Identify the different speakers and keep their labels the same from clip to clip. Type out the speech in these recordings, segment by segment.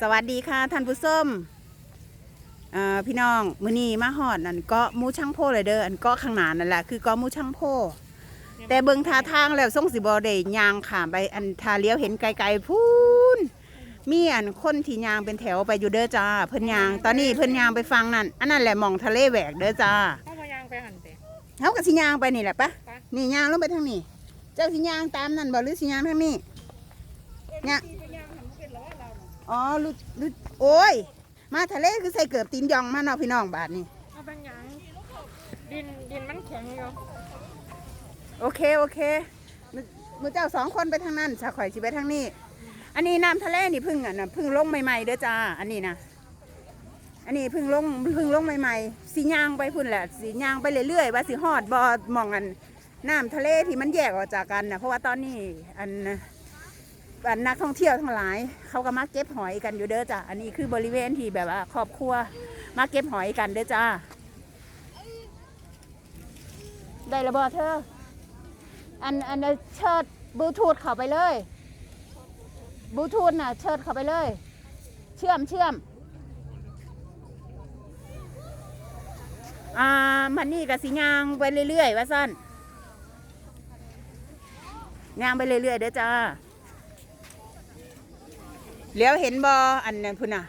Speaker 1: สวัสดีค่ะท่านผู้ชมเอ่อพี่น้องมื้อนี้มาฮอดนั่นเกาะหมูช่างโพเลยเด้ออันเกาะข้างหน้านั่นแหละคือเกาะหมูช่างโพแต่เบิ่งท่าทางแล้วทรงสิบ่ได้ย่างข้ามไปอันทาเลี้ยวเห็นไกลๆพูนมีอันคนที่ย่างเป็นแถวไปอยู่เด้อจ้าเพิ่นย่าง ตอนนี้เพิ่นย่างไปฟังนั่นอันนั้นแหละหมองทะเลแหวกเด้อจ้า
Speaker 2: เข้ามายางไปหันเตะ
Speaker 1: เฮาก็สิย่างไปนี่แหละปะ
Speaker 2: ไป
Speaker 1: นี่ย่างลงไปทางนี้ เจ้าสิย่างตามนั่นบ่หรือสิย่างทางนี้เนี่ย
Speaker 2: อ๋
Speaker 1: อรู้รู้โอ้ย มาทะเลคือใส่เกือบตีนยองมาเนาะพี่น้องบาทนี่
Speaker 2: เอาเป็นหยังดินดินมันแข็งอยู่
Speaker 1: โอเคโอเคมือมือเจ้าสองคนไปทางนั้นชาข่อยสิไปทางนี้ อันนี้น้ำทะเลนี่เพึ่งอะนะเพึ่งลงใหม่ๆเด้อจ้า อันนี้นะอันนี้เพึ่งลงเพึ่งลงใหม่ๆสีย่างไปพุ่นแหละสีย่างไปเรื่อยๆว่าสิฮอดบ่มองอันน้ำทะเลที่มันแยกออกจากกันนะเพราะว่าตอนนี้อันอั นักท่องเที่ยวทั้งหลาย เขาก็มาเก็บหอยกันอยู่เด้อจ้าอันนี้คือบริเวณที่แบบว่าครอบครัวมาเก็บหอยกันเด้อจ้า ได้ระบอเธอ อันอันเชิดบลูทูธเข้าไปเลยบลูทูธน่ะ เชิดเข้าไปเลย เชื่อมเชื่อมอ่ามันนี่กับสิยางไปเรื่อยๆว่าสั้นยางไปเรื่อยๆเด้อจ้า เลี้ยวเห็นบออันนั้นพุ่นน่ะ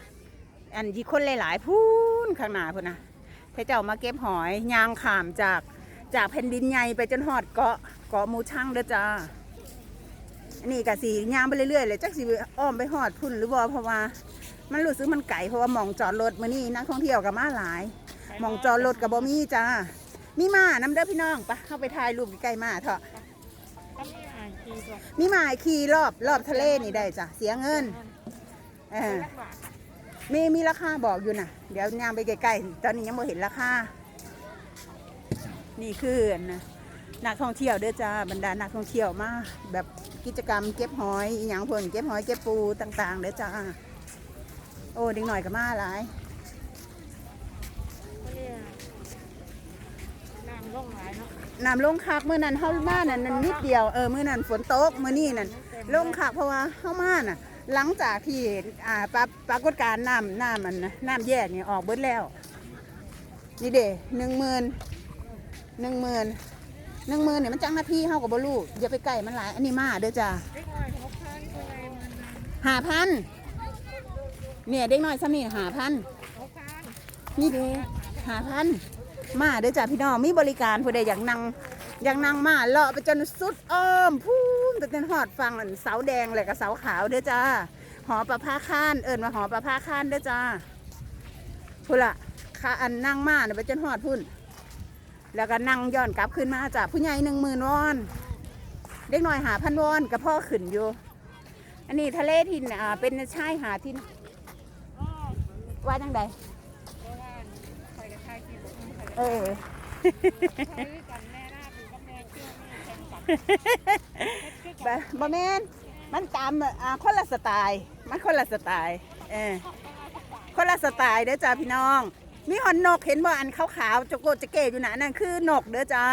Speaker 1: อันที่คนหลายๆพูนข้างหน้าพุ่นน่ะให้เจ้ามาเก็บหอยยางขามจากจากแผ่นดินใหญ่ไปจนหอดเกาะเกาะหมูช่างเด้อจ้าอันนี้กะสียางไปเรื่อยๆเลยจักสิอ้อมไปหอดพุ่นหรือบอเพราะว่ามันรู้สึกมันไก่เพราะว่าหมองจอดรถมื้อนี้นักท่องเที่ยวกับมาหลายหมองจอดรถกับบ่มีจ้ามีมาน้ำเด้อพี่น้องปะเข้าไปถ่ายรูปใกล้ๆมาเถอะ
Speaker 2: ก็มีอ่านกีตัว
Speaker 1: มีมาให้ขี่รอบรอบทะเลนี่ได้จ้ะเสียเงิน เออ
Speaker 2: รักบาท
Speaker 1: มีมีราคาบอกอยู่นะเดี๋ยวยางไปใกล้ๆตอนนี้ยังไม่เห็นราคา นี่คืออันนะนักท่องเที่ยวเด้อจ้าบรรดานักท่องเที่ยวมาแบบกิจกรรมเก็บหอยอหย่างเพิ่นเก็บหอยเก็บปูต่างๆเด้อจ้า โอ้เด็กหน่อยก็มาหลาย
Speaker 2: ก็เนี่ยน้ำลงหลายเนาะ
Speaker 1: น้ำลงคักเมื่อนั้นเฮามานั่นนั่นนิดเดียวเออเมื่อนั้นฝนตกมื่อนี้นั่นลงคักเพราะว่าเฮามาน่ะ หลังจากที่อ่าปราปรากฏการณ์น้ำน้ำมันนะน้ำแยกนี่ออกเบิดแล้ว นี่เด้หนึ่งหมื่นหนึ่งหมื่นหนึ่งหมื่นเนี่ยมันจังหน้าที่เฮากับบลูอย่าไปใกล้มันหลายอันนี้มาเด้อจ้า
Speaker 2: เล็กน้อยหกพันตัวไงมัน
Speaker 1: ห้าพันเนี่ยเด็กน้อยซ้ำนี่หาพัน
Speaker 2: นี่
Speaker 1: เด้หาพันมาเด้อจ้าพี่น้องมีบริการผู้ใดอยากนั่งอยากนั่งมาเลาะไปจนสุดอ้อมพู ไปจนหอดฟังอันเสาแดงเลยกับเสาขาวเด้อจ้าหอประภาคานเอิญมาหอประภาคานเด้อจ้าพุ่นละค่าอันนั่งมาเนี่ยไปจนหอดพุ่น แล้วก็นั่งย้อนกลับขึ้นมาจากผู้ใหญ่หนึ่งหมื่นวอน เด็กน้อยหาพันวอนกับพ่อขึ้นอยู่ อันนี้ทะเลทินอ่าเป็นชายหาดทินว่าจังใด
Speaker 2: เอ
Speaker 1: อ
Speaker 2: บ
Speaker 1: บ่แม่นมันตามอ่าคนละสไตล์มันคนละสไตล์เออคนละสไตล์เด้อจ้าพี่น้อง มีหอนนกเห็นบ่อันขาวๆจะโกจะเกอยู่นะนั่นคือนกเด้อจ้า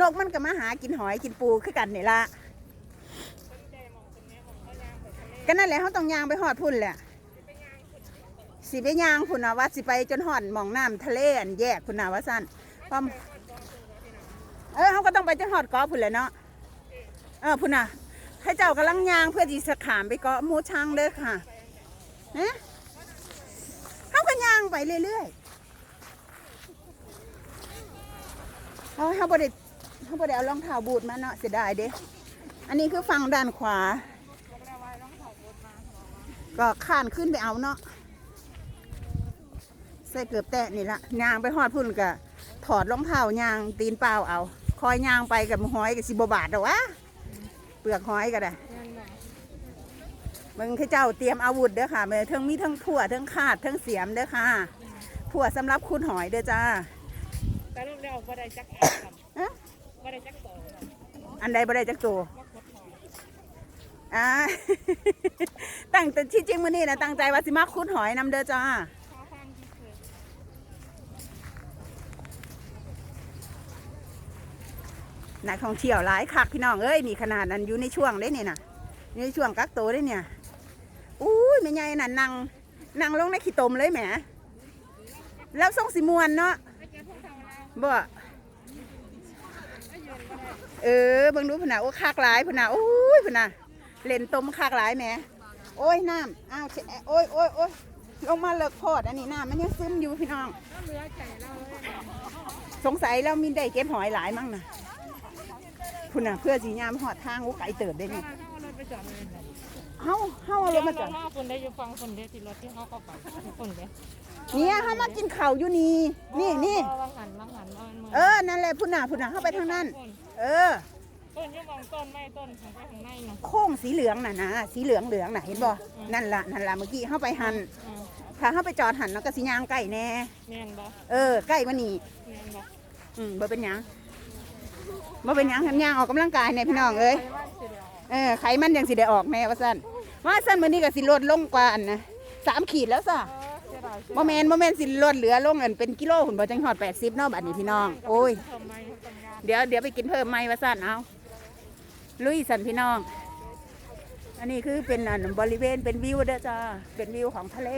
Speaker 1: นกมันก็มาหากินหอยกินปูคือกันนี่ละก็นั่นแหละเขาต้องยางไปหอดพุ่นแหละสิไปยางพุ่นนะว่าสิไปจนหอนหมองน้ำทะเลอันแยกพุ่นนะว่าสั้นพร้อมเออเขาก็ต้องไปจนหอดกาะพุ่นแหละเนาะ เออพุ่นน่ะให้เจ้ากำลังยางเพื่อที่จะขามไปเกาะหมูช้างเด้อค่ะเนะเขาก็ยางไปเรื่อยๆเขาเขาบไดเขาบไดเอารองเท้าบูทมาเนาะเสียดายเด้อันนี้คือฝั่งด้านขวา ก็ข้านขึ้นไปเอาเนาะใส่เกือบแตะนี่ละยางไปหอดพุ่นกะถอดรองเท้ายางตีนเปล่าเอา คอยยางไปกับหอยกับสิบบาทเด้อวะ เปลือกหอยก็ได้
Speaker 2: นั่นแหละ
Speaker 1: มึงคือเจ้าเตรียมอาวุธเด้อค่ะเมื่อทั้งมีทั้งผัวทั้งขาดทั้งเสียมเด้อค่ะผัวสำหรับคุณหอยเด้อจ้า
Speaker 2: แต่ลูกเดียวบ่ได้จักแอบครับ
Speaker 1: เอ๊ะ
Speaker 2: บ่ได้จักโตครับ
Speaker 1: อันใดบ่ได้จักตัว
Speaker 2: บ่คดหอย
Speaker 1: อ่าตั้งแต่ที่จริงมื้อนี้นะตั้งใจว่าสิมาคุดหอยนำเด้อจ้า
Speaker 2: ข้าวฟังที่เคย
Speaker 1: นักท่องเที่ยวหลายคักพี่น้องเอ้ยนี่ขนาดนั้นอยู่ในช่วงเด้เนี่ยนะในช่วงกักตัวเด้เนี่ยอุ้ยแม่ใหญ่น่ะนั่งนั่งลงในขี้ตมเลยแหมแล้วส่งสิมวนเนาะ
Speaker 2: ไปเก็บพวกเขาแล้ว
Speaker 1: บ่
Speaker 2: ก็ยืนก็ได้
Speaker 1: เออเบิ่งดูพุ่นน่ะโอ้คากหลายพุ่นน่ะโอ้ยพุ่นน่ะเล่นตมคากหลายแหมโอ้ยน้ำอ้าวโอ้ยโอ้ยโอ้ยลงมาเลิกพอดอันนี้น้ำมันยังซึมอยู่พี่น้องสงสัยแล้วมีได้เก็บหอยหลายมั้งนะ คุณน่ะเพื่อสียามหอดทางโอ้ไก่เติบได้
Speaker 2: ก็
Speaker 1: นี่
Speaker 2: เราเอารถไปจอดเลย
Speaker 1: เฮาเฮาเอารถมาจอด
Speaker 2: ห้าคนได้อยู่ฟังคนเดียวที่รถที่เขาเข้าไปคนเดียว
Speaker 1: เนี่ยเฮามากินข้าวอยู่นี่นี่นี่
Speaker 2: วังหันวังหันเอามือ
Speaker 1: เออนั่นแหละพุ่นน่ะพุ่นน่ะเข้าไปทางนั้น เออ
Speaker 2: ต้นยี่วังต้นไม่ต้นของไปข้างในเนาะ
Speaker 1: โค้งสีเหลืองน่ะนะสีเหลืองเหลืองน่ะเห็นบ่นั่นล่ะนั่นล่ะเมื่อกี้เข้าไปหันถ้าเข้าไปจอดหันแล้วก็สิย่างใกล้แน่
Speaker 2: เนียนบ่
Speaker 1: เออใกล้มานี่
Speaker 2: เนียนบ่
Speaker 1: อืมบ่เป็นหยัง บ่เป็นหยังทำย่างออกกำลังกายเนี่ยพี่น้องเอ้ย
Speaker 2: เอ
Speaker 1: อไขมันยังสิได้ออกแน่ว่าซั่นว่าซั่นมื้อนี้ก็สิลดลงกว่าอันนะสามขีดแล้วซะ
Speaker 2: เออเสียดาย
Speaker 1: บ่แม่นบ่แม่นสิลดเหลือลงอันเป็นกิโลหุ่นบ่จังฮอด80เนาะบัดนี้พี่น้องโอ้ยเดี๋ยวเดี๋ยวไปกินเพิ่มไหมว่าซั่นเอาลุยสันพี่น้อง อันนี้คือเป็นอันบริเวณเป็นวิวเด้อจ้าเป็นวิวของทะเล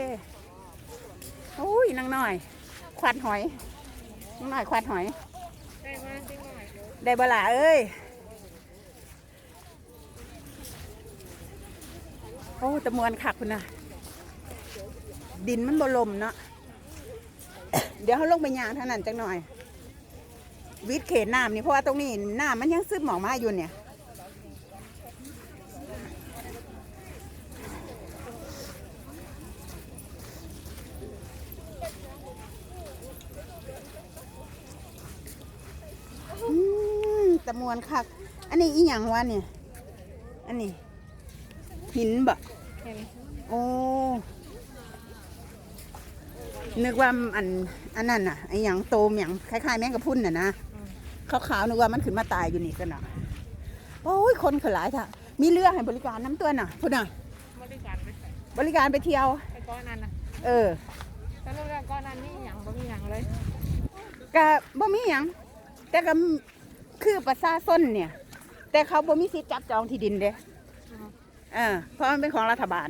Speaker 1: โอ้ยนางหน้อย ควัดหอยนางหน้อยควัดหอย
Speaker 2: ได้มาจริงหน่อย
Speaker 1: ได้บลาเอ้ย โอ้ตะมวนคักคุณนะดินมันบลมเนาะ เดี๋ยวเขาลงไปยางเท่านั้นจังหน่อย วิทย์เขตน้ำนี่เพราะว่าตรงนี้น้ำมันยังซึมหมองมาอยู่เนี่ย อื มตะมวนคัก อันนี้อีหยังวะเนี่ย อันนี้ หินบ่
Speaker 2: เห็น
Speaker 1: โอ้นึกว่าอันอันนั้นน่ะไอหยังโตมหยังคล้ายๆ แมงกะพรุนน่ะนะขาวๆนึกว่ามันขึ้นมาตายอยู่นี่กันน่ะโอ้ยคนขลายท่ะมีเรือให้บริการน้ำตัวน่ะพุ่นน่ะ
Speaker 2: บริการไปใส่
Speaker 1: บริการไปเที่ยว
Speaker 2: ไปก้อนนั้นนะ
Speaker 1: เออ
Speaker 2: แต่เรื่องก้อนนั้นนี่หยังบ่มีหยังเลย
Speaker 1: ก็บ่มีหยังแต่ก็ คือประชาชนเนี่ย แต่เขาบ่มีสิทธิ์จับจองที่ดินเด้เออเพราะมันเป็นของรัฐบาล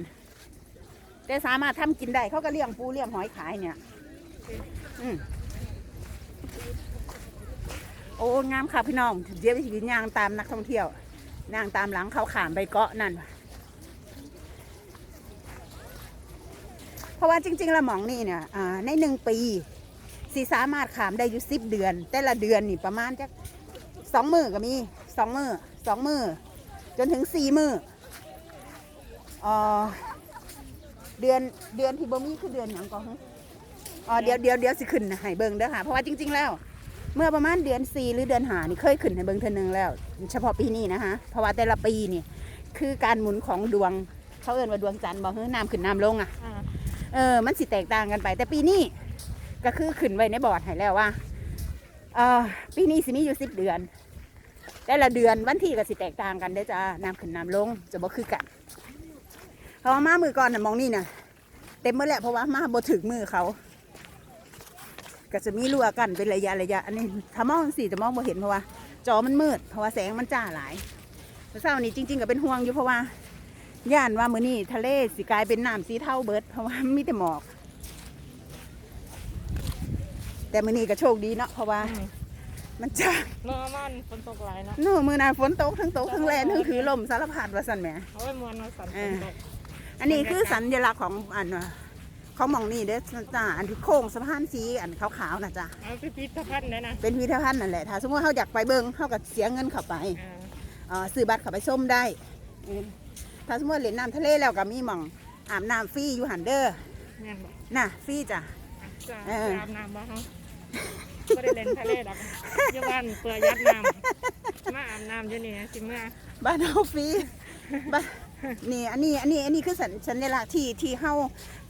Speaker 1: แต่สามารถทำกินได้เขาก็เลี้ยงปูเลี้ยงหอยขายเนี่ย อืมโอ้งามค่ะพี่น้องเดี๋ยวไปสิย่างตามนักท่องเที่ยวย่างตามหลังเขาขามไปเกาะนั่นว่ะเพราะว่าจริงๆแล้วหมองนี่เนี่ยอ่าในหนึ่งปีสีสามารถขามได้อยู่สิบเดือน แต่ละเดือนนี่ประมาณจะ สองมือก็มีสองมือสองมือ จนถึงสี่มือเอ่อเดือนเดือนที่บ่มีคือเดือนหยังก่อนฮะอ๋อเดี๋ยวเดี๋ยวเดี๋ยวสิขึ้นให้เบิ่งเด้อค่ะ เพราะว่าจริง ๆ แล้ว เมื่อประมาณเดือนสี่หรือเดือนหานี่เคยขึ้นให้เบิ่งเทื่อนึงแล้ว เฉพาะปีนี้นะคะเพราะว่าแต่ละปีนี่ คือการหมุนของดวงเขาเอ่นว่าดวงจันทร์บอกเฮ้ยน้ำขึ้นน้ำลงอะ
Speaker 2: อ่า
Speaker 1: เออมันสิแตกต่างกันไป แต่ปีนี้ก็คือขึ้นไว้ในบอร์ดให้แล้วว่าเออ ปีนี้สิมีอยู่สิบเดือน แต่ละเดือนวันที่ก็สิแตกต่างกันเด้จ้าน้ำขึ้นน้ำลงจะบ่คือกันเพราะว่ามามือก่อนน่ะมองนี่น่ะ เต็มเมื่อแหละเพราะว่ามาบ่ถึงมือเขา ก็จะมีรั่วกันเป็นระยะระยะ อันนี้ถ้ามองสิจะมองบ่เห็นเพราะว่า จอมันมืด เพราะว่าแสงมันจ้าหลายเช้านี้จริง ๆ ก็เป็นห่วงอยู่เพราะว่าย่านว่ามื้อนี้ทะเลสิกลายเป็นน้ำสีเทาเบิด เพราะว่ามีแต่หมอก แต่มื้อนี้ก็โชคดีเนาะเพราะว่า
Speaker 2: ม
Speaker 1: มันจ้า
Speaker 2: เมื่อมันฝนตกหลายนะ
Speaker 1: โน่มื้อนั้นฝนตกทั้งตกทั้งแรงทั้งคือลมสารพัดว่าซั่นแหม
Speaker 2: เอาไว้มวนมาสั่นฝนตก
Speaker 1: อันนี้คือสัญลักษณ์ของอันว่าเขามองนี่เด้อจ้าอันที่โค้งสะพานสีอันขาวๆนะจ้า
Speaker 2: เอาพิพิธภัณฑ์เนี่ยนะ
Speaker 1: เป็นพิพิธภัณฑ์นั่นแหละถ้าสมมติเขาอยากไปเบิ่งเขาก็เสียเงินเข้าไป
Speaker 2: อ่า
Speaker 1: เอ่อซื้อบัตรเข้าไปชมได้อืมถ้าสมมติเล่นน้ำทะเลแล้วก็มีหม่องอาบน้ำฟรีอยู่หันเด้อ
Speaker 2: แม่นบอก
Speaker 1: น่ะฟรีจ้ะ
Speaker 2: จะ
Speaker 1: เออ
Speaker 2: อาบน้ำบ่ฮะ ก็ได้เล่นทะเลดอกอยู่บ้านเปื่อยยัดน้ำมาอาบน้ำอยู่นี่สิเมื่อ
Speaker 1: บ้านเฮาฟรีบ้านนี่อันนี้อันนี้อันนี้คือสัญสัญลักษณ์ที่ที่เฮา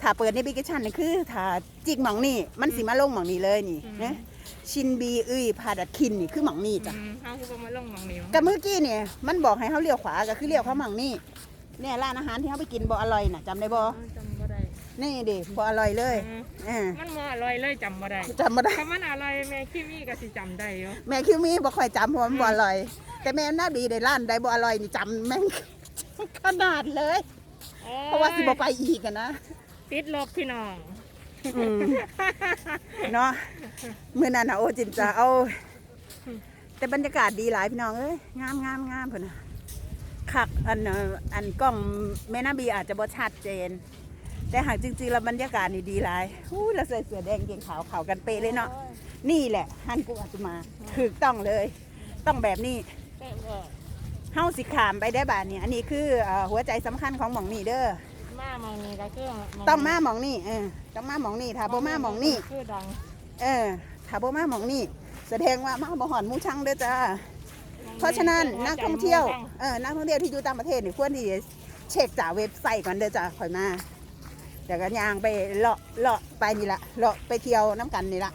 Speaker 1: ถ้าเปิดในแอปพลิเคชันนี่คือถ้าจิกหม่องนี่มันสิมาลงหม่องนี้เลยนี่นะชินบีเอ้ยพาดัดคินนี่คือหม่องนี่จ้ะ
Speaker 2: อืมเขาคือบ่มาลงหมองนี้
Speaker 1: กับเมื่อกี้เนี่ยมันบอกให้เขาเลี้ยวขวาก็คือเลี้ยวเข้าหม่องนี่เนี่ยร้านอาหารที่เขาไปกินบ่อร่อยน่ะจำได้บ่
Speaker 2: อ๋อจำบ่ได้
Speaker 1: นี่เด็บ่อร่อยเลย
Speaker 2: อืม
Speaker 1: เออ
Speaker 2: มันบ่อร่อยเลยจำบ่ได้
Speaker 1: จำบ่ได้
Speaker 2: ถ้ามันอร่อยแม่คิมี่ก็สิจำได้อยู่
Speaker 1: แม่คิวมีบ่ค่อยจำเพราะมันบ่อร่อย แต่แม่น่าดีได้ร้านใดบ่อร่อยนี่จำแม่ง ขนาดเลย เพราะว่าสิบ่ไปอีกอะนะ
Speaker 2: ติดลบพี่น้อง
Speaker 1: อืมเนาะเมื่อนั้นนะโอจินจะเอา แต่บรรยากาศดีหลายพี่น้องเอ้ยงามงามงามเพิ่นน่ะคักอันเอ่ออันกล้องแม่นาบีอาจจะบ่ชัดเจน แต่หากจริงๆแล้วบรรยากาศนี่ดีหลายอู้เราใส่เสื้อแดงเกงขาวขาวกันเปะเลยเนาะ นี่แหละฮันกูอาจุมาถูกต้องเลย ต้องแบบนี้
Speaker 2: เต้เออ
Speaker 1: เฮาสิขามไปได้บาดนี้อันนี้คือเอ่อหัวใจสำคัญของหม่องนี่เด้อ
Speaker 2: มามองนี่ก็คือ
Speaker 1: ต้องมาหม่องนี่เออ ต้องมาหม่องนี่ถ้าบ่มาหม่องนี่
Speaker 2: คือดัง
Speaker 1: เออถ้าบ่มาหม่องนี่ แสดงว่ามาบ่หอนหมูช่างเด้อจ้า เพราะฉะนั้นนักท่องเที่ยว เออ นักท่องเที่ยวที่อยู่ต่างประเทศนี่ควรที่จะเช็คจากเว็บไซต์ก่อนเด้อจ้าค่อยมา เดี๋ยวก็ย่างไปเลาะเลาะไปนี่ละเลาะไปเที่ยวน้ำกันนี่ละ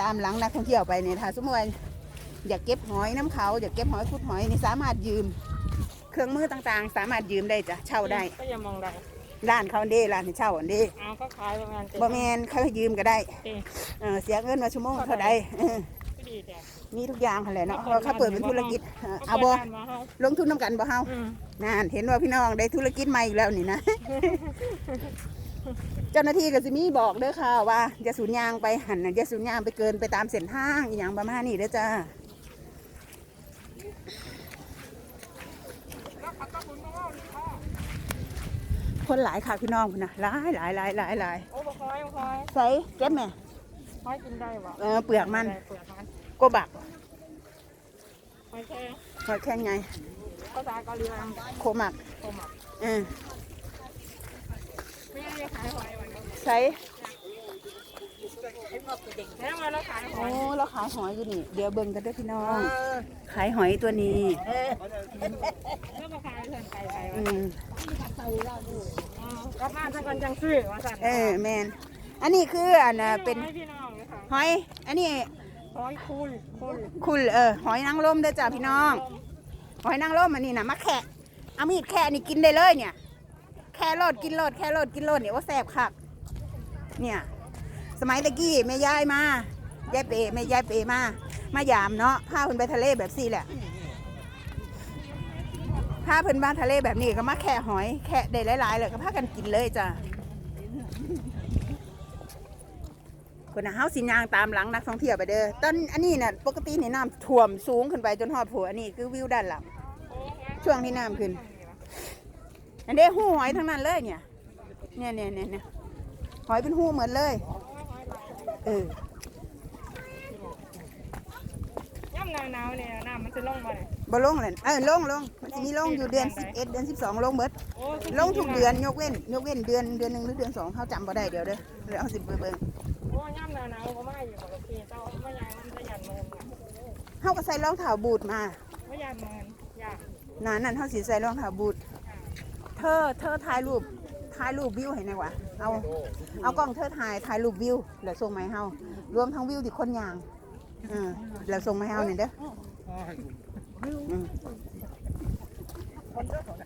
Speaker 1: ตามหลังนักท่องเที่ยวไปเนี่ยถ้าสมมติว่าอยากเก็บหอยน้ำเขาอยากเก็บหอยขุดหอยนี่สามารถยืม เครื่องมือต่างๆ สามารถยืมได้จ้ะเช่าได้
Speaker 2: ก็อย่ามองได้
Speaker 1: ร้านเขาอันเด้ร้านที่เช่าอันเด้
Speaker 2: เอาก็ขายประมาณ
Speaker 1: บ่แมนเขาให้ยืมก็ได้
Speaker 2: เต้
Speaker 1: เออเสียเงินมาชั่วโมงเท่าใดเออ
Speaker 2: ก็ดีแต่
Speaker 1: มีทุกอย่างหั่นแหละเนาะเพราะเขาเปิดเป็นธุรกิจเออเอาบ่
Speaker 2: ปิดร้นมาเฮา
Speaker 1: ลงทุนน้ำกันบ่เฮา
Speaker 2: อืม
Speaker 1: นั่นเห็นว่าพี่น้องได้ธุรกิจใหม่อีกแล้วนี่นะ เจ้าหน้าที่ก็สิมีบอกเด้อค่ะว่าอย่าสูญยางไปหันน่ะอย่าสูญยางไปเกินไปตามเส้นทางอีหยังประมาณนี้เด้อจ้าคนหลายค่ะพี่น้องพุ่นนะหลายหลายหลายหลายหลาย
Speaker 2: โอ้บ่คอยบ่คอย
Speaker 1: ใส่เก็บแม่
Speaker 2: คอยกินได้บ่
Speaker 1: เออเปลือกมัน
Speaker 2: เปลือกมัน
Speaker 1: โกบัก
Speaker 2: คอยแค่
Speaker 1: หอยแค่ไง
Speaker 2: ภาษาเกาหลีว่า
Speaker 1: โคมัก
Speaker 2: โคมัก
Speaker 1: เออ
Speaker 2: ไม่ได้ขายหอยวันนี้
Speaker 1: ใส่
Speaker 2: แม่มาแล้วขายห
Speaker 1: โอ้
Speaker 2: อย
Speaker 1: เราขายหอยอยู่นี่ เดี๋ยวเบิ่งกันเด้วยพี่น้อง ขายหอยตัวนี้
Speaker 2: แล้วมาขายเพื่อนไก่ไก่
Speaker 1: อื
Speaker 2: วะ
Speaker 1: ม
Speaker 2: อ๋อกลับมาสักกันจังซื้อว่าสั่น
Speaker 1: เออแมน อันนี้คืออันน่ะเป็น
Speaker 2: ให้พี่น้องเลยค่ะ
Speaker 1: หอย อันนี้
Speaker 2: หอยคุยคุย
Speaker 1: คุณเออหอยนางรมเด้อจ้าพี่น้อง หอยนางรมอันนี้นะมาแคะเอามีดแคะนี่กินได้เลยเนี่ย แค่โลดกินโลดแค่โลดกินโลดเนี่ยว่าแสบคักเนี่ย สมัยตะกี้แม่ยายมายายเปแม่ยายเปมามายามเนาะพาเพิ่นไปทะเลแบบสี่แหละพาเพิ่นมาทะเลแบบนี้ก็มาแค่หอย แค่ได้หลายๆเลยก็พากันกินเลยจ้ะ คนน่ะเฮาสิยางตามหลังนักท่องเที่ยวไปเด้อตอนอันนี้น่ะปกตินี่น้ำท่วมสูงขึ้นไปจนฮอดผัวอันนี้คือวิวด้านหลังช่วงที่น้ำขึ้น อันเด้หูหอยทั้งนั้นเลยเนี่ย เนี่ยเนี่ยเนี่ยเนี่ยหอยเป็นหูเหมือนเลย เออ
Speaker 2: ย่ำหนาวหนาวเนี่ยน้ำมันจะลงมาเลย
Speaker 1: บ่ลงเลยเออลงลงมันจะมีลงอยู่เดือน 11 เดือน 12 ลงเบิด
Speaker 2: โอ้
Speaker 1: ลงทุกเดือนยกเว้น ยกเว้นเดือนเดือนหนึ่งหรือเดือนสองเขาจำบ่ได้เดี๋ยวเด้อเดี๋ยวเอาสิไปเบิ่ง
Speaker 2: โอ้ ย่ำหนาวหนาวก็มาอยู่กับพี่เจ้าไม่ยางมันจะหยันเมิน
Speaker 1: เฮาก็ใส่รองเท้าบูทมา
Speaker 2: ไม่ยานเมินอยาก
Speaker 1: หนานั่นเฮาสิใส่รองเท้าบูทเธอเธอถ่ายรูปถ่ายรูปวิวให้หน่อยวะเอาเอากล้องเธอถ่ายถ่ายรูปวิวแล้วส่งมาให้เฮารวมทั้งวิวที่คนย่างเออแล้วส่งมาให้เฮานี่เด้ออืม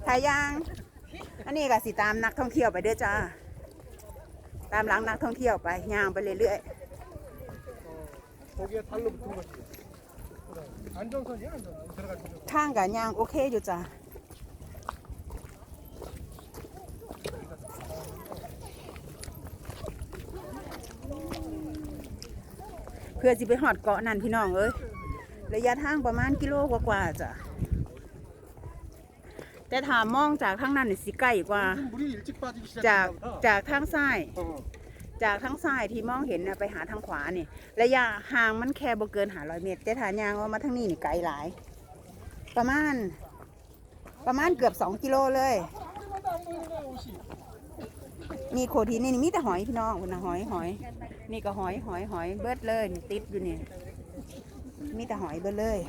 Speaker 1: ถ่ายยาง อันนี้ก็สิตามนักท่องเที่ยวไปเด้อจ้า ตามหลังนักท่องเที่ยวไปย่างไปเรื่อยๆทางกับย่างโอเคอยู่จ้ะเพื่อจะไปหอดเกาะนั่นพี่น้องเอ้ยระยะทางประมาณกิโลกว่าๆจ้ะ แต่ถามมองจากทางนั้นนี่สิใกล้กว่า
Speaker 3: 요즘 물이 일찍 빠지기
Speaker 1: จาก
Speaker 3: 시작했나 보다.
Speaker 1: จากทางซ้าย
Speaker 3: 어.
Speaker 1: จากทางซ้ายที่มองเห็นน่ะไปหาทางขวานี่ระยะห่างมันแค่บ่เกินหาร้อยเมตร แต่ฐานยางว่ามาทางนี้นี่ไกลหลาย ประมาณ ประมาณเกือบสองกิโลเลย มีโขดหินนี่มีแต่หอยพี่น้องคุณนะหอยหอย นี่ก็หอยหอยหอยเบิดเลยนี่ติดอยู่นี่มีแต่หอยเบิดเลย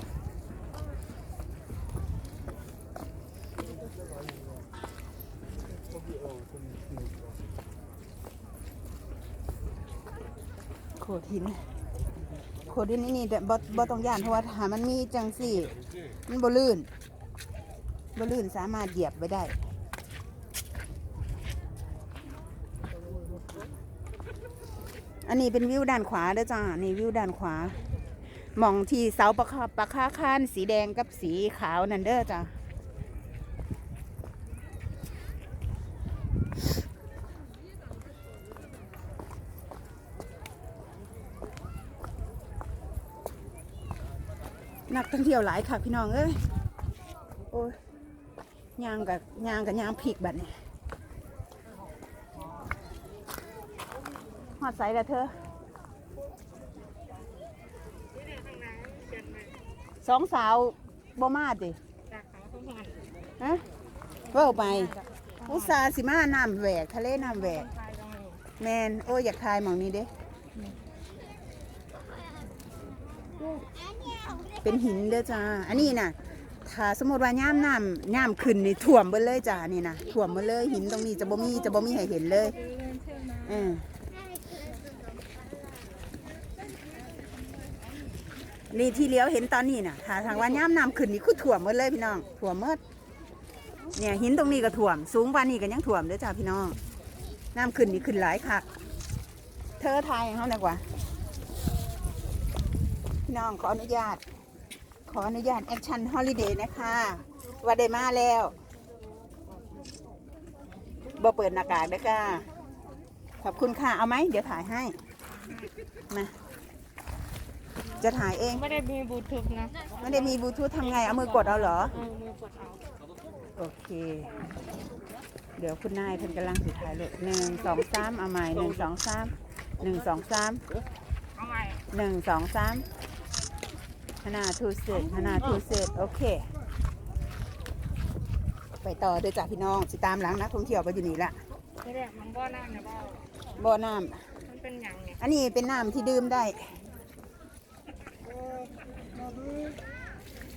Speaker 1: โขดหิน โขดหินนี่นี่แต่บ่บ่ต้องย่านเพราะว่าถ้ามันมีจังสี่ มันบ่ลื่นบ่ลื่นสามารถเหยียบไว้ได้อันนี้เป็นวิวด้านขวาเด้อจ้า นี่วิวด้านขวา มองที่เสาปะคาปะคาคานสีแดงกับสีขาวนั่นเด้อจ้า นักท่องเที่ยวหลายค่ะพี่น้องเอ้ยโอ้ยยางกับยางกับยางผิกแบบนี้หอดใสแล้วเธอสองสาวบ่มาติ
Speaker 2: จากเขาทุกวัน
Speaker 1: ฮะเว่าไป อุตส่าห์สิมาน้ำแหวกทะเลน้ำแหวก
Speaker 2: ทายตรงนี้
Speaker 1: แมนโอ้ยอยากทายหมองนี้เด้ เป็นหินเด้อจ้า อันนี้น่ะ ถ้าสมมติว่าย่ามน้ำย่ามขึ้นนี่ท่วมเบิดเลยจ้า นี่นะท่วมเบิดเลยหินตรงนี้จะบ่มีจะบ่มีให้เห็นเลยเออนี่ที่เลี้ยวเห็นตอนนี้น่ะถ้าทางว่าย่ามน้ำขึ้นนี่คือท่วมเบิดเลยพี่น้องท่วมเบิดเนี่ยหินตรงนี้ก็ท่วม สูงกว่านี้ก็ยังท่วมเด้อจ้าพี่น้อง น้ำขึ้นนี่ขึ้นหลายคักเธอทายเขาหน่อยกว่าพี่น้องขออนุญาต ขออนุญาตแอคชั่นฮอลิเดย์นะคะว่าได้มาแล้วบ่เปิดหน้ากากเด้อค่ะขอบคุณค่ะ เอาไหม เดี๋ยวถ่ายให้ มา จะถ่ายเอง
Speaker 2: ไม่ได้มีบลูทูธนะ
Speaker 1: ไม่ได้มีบลูทูธทำไง เอามือกดเอาเหรอ
Speaker 2: เออมือกดเอา
Speaker 1: โอเค เดี๋ยวคุณนายเพิ่นกำลังสุดท้ายเลยหนึ่งสองสามเอาใหม่หนึ่งสองสามหนึ่งสองสาม
Speaker 2: เอาใหม่
Speaker 1: หนึ่งสองสามฮ นาทูเซตฮนาทูเซตโอเค ไปต่อเด้อจ้ะพี่น้องสิตามหลังนักท่องเที่ยวไปอยู่นี่ละ
Speaker 2: นี่แหละมันบ่อน้ำเนี่ยบ่
Speaker 1: บ่อน้
Speaker 2: มันเป็นหยังเนี่ยำ
Speaker 1: อันนี้เป็นน้ำที่ดื่มได้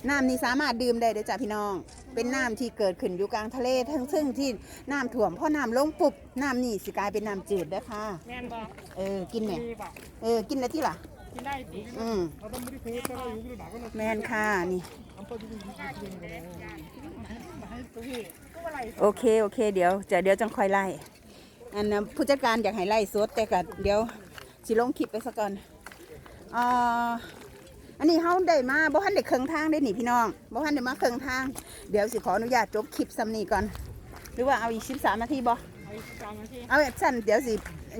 Speaker 1: น้ำนี้สามารถดื่มได้เด้อจ้ะพี่น้อง เป็นน้ำที่เกิดขึ้นอยู่กลางทะเลทั้งซึ่งที่น้ำท่วมเพราะน้ำลงปุ๊บน้ำนี่สิกลายเป็นน้ำจืดเด้อค่ะ
Speaker 2: แม่นบ่
Speaker 1: เออกินไหม
Speaker 2: ดีบ่
Speaker 1: เออกินได้ที่ล่ะ
Speaker 2: กินได้สิ
Speaker 1: แมนค่ะนี่ โอเค โอเค เดี๋ยวจะเดี๋ยวจังคอยไล่ อันนั้ผู้จัดการอยากให้ไล่สดแต่ก็เดี๋ยวสิลงคลิปไปสักก่อนอ่าอันนี้เขาได้มาบ่ทันได้เครื่องทางได้หนิพี่น้องบ่ทันได้มาเครื่องทาง เดี๋ยวสิขออนุญาตจบคลิปซำนี้ก่อน หรือว่าเอาอีก13นาทีบ่
Speaker 2: เอาอีกสามนาที
Speaker 1: เอาแอบสั่นเดี๋ยวสิ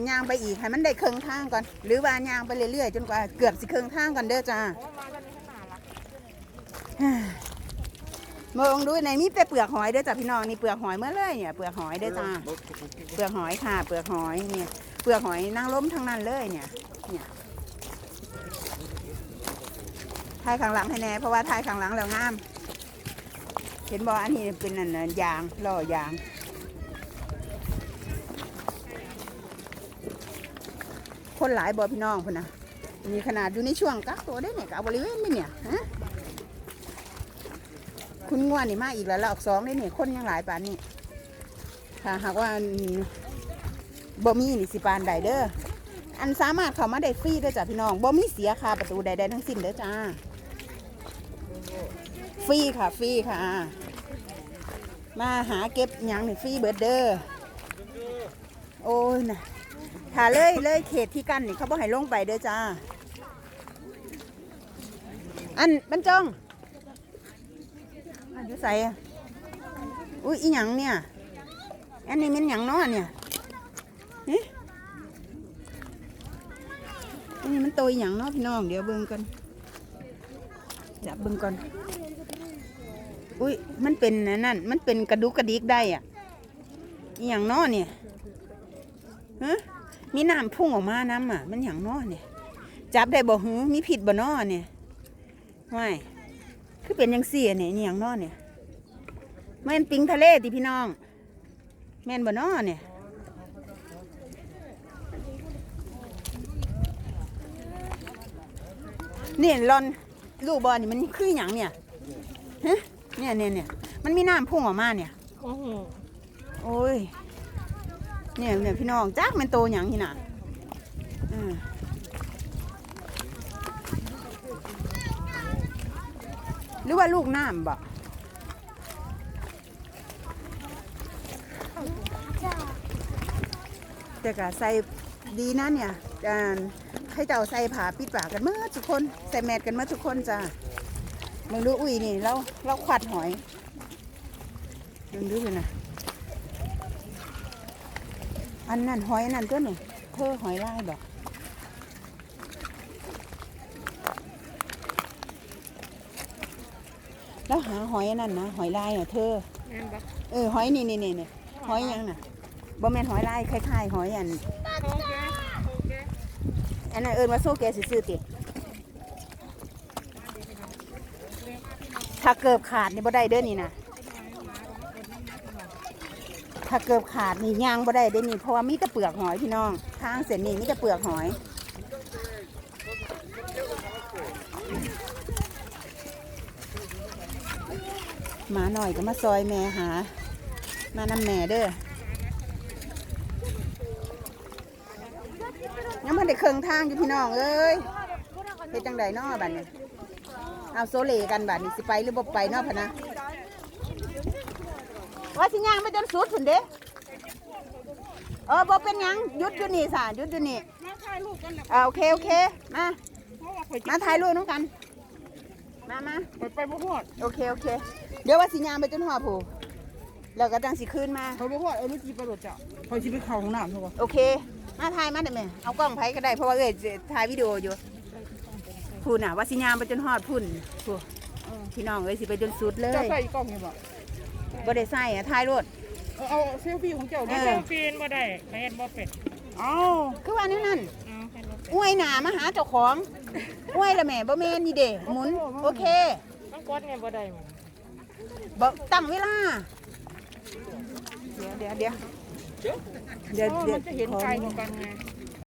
Speaker 1: ย่างไปอีกให้มันได้เครื่องทางก่อน หรือว่าย่างไปเรื่อยๆจนกว่าเกือบสิเครื่องทางก่อนเด้อจ้า
Speaker 2: โอ้มากันนี้ขนาดละ
Speaker 1: มองดูในมีแต่เปลือกหอยเด้อจ้ะพี่น้องนี่เปลือกหอยเมื่อเลยเนี่ยเปลือกหอยเด้อจ้าเปลือกหอยค่ะ เปลือกหอยเนี่ยเปลือกหอยนางล้มทั้งนั้นเลยเนี่ยเนี่ยถ่ายข้างหลังให้แน่เพราะว่าถ่ายข้างหลังแล้วงาม เห็นบออันนี้เป็นอันนั้นยางล่อยาง คนหลายบอพี่น้องพุ่นนะมีขนาดอยู่ในช่วงกักตัวได้เนี่ยกับบริเวณนี่เนี่ยฮะคุณง่วนนี่มาอีกแล้วละออกสองได้เนี่ยคนยังหลายปานนี้ถ้าหากว่าบ่มีนี่สิปานใดเด้ออันสามารถเข้ามาได้ฟรีเด้อจ้ะพี่น้องบ่มีเสียค่าประตูใดๆทั้งสิ้นเด้อจ้าฟรีค่ะฟรีค่ะ มาหาเก็บยังนี่ฟรีเบิดเด้อโอ้ยนะ ถ้าเลยเลยเขตที่กั้นนี่เขาบ่ให้ลงไปเด้อจ้า อันบรรจงอันอยู่ใส่อุ้ยอีหยังเนี่ย อันนี้มันหยังเนาะเนี่ยนี่อันนี้มันโตอีหยังเนาะพี่น้องเดี๋ยวเบิ่งกันจับเบิ่งก่อน อุ้ยมันเป็นนั่นมันเป็นกระดุกกระดิกได้อะอีหยังเนาะเนี่ยฮะ มีน้ำพุ่งออกมาน้ำอะ มันหยังเนาะเนี่ย จับได้บ่หือมีผิดบ่เนาะเนี่ยไม่คือเป็นยังเสียเนี่ยอหย่างเนอเนี่ยแม่นปิงทะเลติพี่น้อง แม่นบ่นอเนี่ยเนี่ยรอนลูกบอลนี่มันคืออย่างเนี่ยฮะเนี่ยเนี่ยเนี่ยมันมีน้ำพุ่งออกมาเนี่ย
Speaker 2: โอ้โห
Speaker 1: โอ้ย เนี่ยเนี่ยพี่น้องจักมันโตอย่างที่น่ะหรือว่าลูกน้ำบ่แต่ก็ใส่ดีนะเนี่ยการให้เจ้าใส่ผ้าปิดปากกันเมื่อทุกคนใส่แมสกันเมื่อทุกคนจ้ามึงดูอุ้ยนี่เราเราขวัดหอยมึงดูเลยนะ อันนั้นหอยอันนั้นตัวนี่เธอหอยลายบอกแล้วหาหอยอันนั่นนะหอยลายอะเธอ
Speaker 2: แม่นบ่
Speaker 1: เออหอยนี่นี่นี่นี่หอยหยังน่ะบ่แม่นหอยลายคล้ายๆหอยอัน
Speaker 2: โอเคโอเค
Speaker 1: อันนั้นเอิ้นว่าโซแกสิซื้อติถ้าเกิบขาดนี่บ่ได้เด้อนี่นะ ถ้าเกิบขาดนี่ย่างบ่ได้เด้นี่เพราะว่ามีแต่เปลือกหอยพี่น้องทางเส้นนี้มีแต่เปลือกหอยหมาหน่อยก็มาซอยแม่หา มานำแม่เด้อยังมันได้เครื่องทางอยู่พี่น้องเอ้ยเฮ็ดจังไดนาะบัดนี้เอาโซเลกันบัดนี้สิไปหรือบ่ไปนาะพะนะ ว่าสิย่างไปจนสุดพุ่นเด้เออบ่เป็นหยังหยุดอยู่นี่ซะหยุดอยู่นี่
Speaker 2: มาถ่ายรูปกันนะ
Speaker 1: อ่าโอเคโอเคมา
Speaker 2: เพราะว่าข่อย
Speaker 1: มาถ่ายรูปน้องกัน มามา
Speaker 2: ข่อยไปบ่ฮอด
Speaker 1: โอเคโอเค เดี๋ยวว่าสิยามไปจนหัวผูแล้วก็จังสิคืนมา
Speaker 2: ข่อยบ่ฮอดเอาลูกจีไปรถจ้ะข่อยสิไปเข้าห้องน้ำซะก่อน
Speaker 1: โอเค มาถ่ายมาได้ไหมเอากล้องไผก็ได้เพราะว่าเอ้ยจะถ่ายวิดีโออยู่พูดน่ะว่าสิยามไปจนหอดพุ่นพูดพี่น้องเอ้ยสิไปจนสุดเลย
Speaker 2: เจ้าใส่อีกกล้องนี่บ่
Speaker 1: บ่ได้ใส่อะถ่ายรถ
Speaker 2: เอาเอาเซลฟี่ของเจ้า
Speaker 1: เอ
Speaker 2: นี่
Speaker 1: อ
Speaker 2: เซลฟี่บ่ได้ไปเฮ็ดบ่เป็ด
Speaker 1: เอ้าคือว่านั่นนั่น
Speaker 2: เอาเฮ็ดบ่เป็ด
Speaker 1: อวยหนามาหาเจ้าของอวยละแม่บ่แม่นนี่เด้หมุนโอเค
Speaker 2: ต้องกดเนี่ยบ่ได้หมัน
Speaker 1: บ่ตั้งเวลาเดี๋ยวเดี๋ยวเดี๋ยวเดี๋ยว
Speaker 2: เพราะว่า
Speaker 1: เดี๋ยว
Speaker 2: มันจะเห็น
Speaker 1: ขอ
Speaker 2: ไกลกว่ากันไง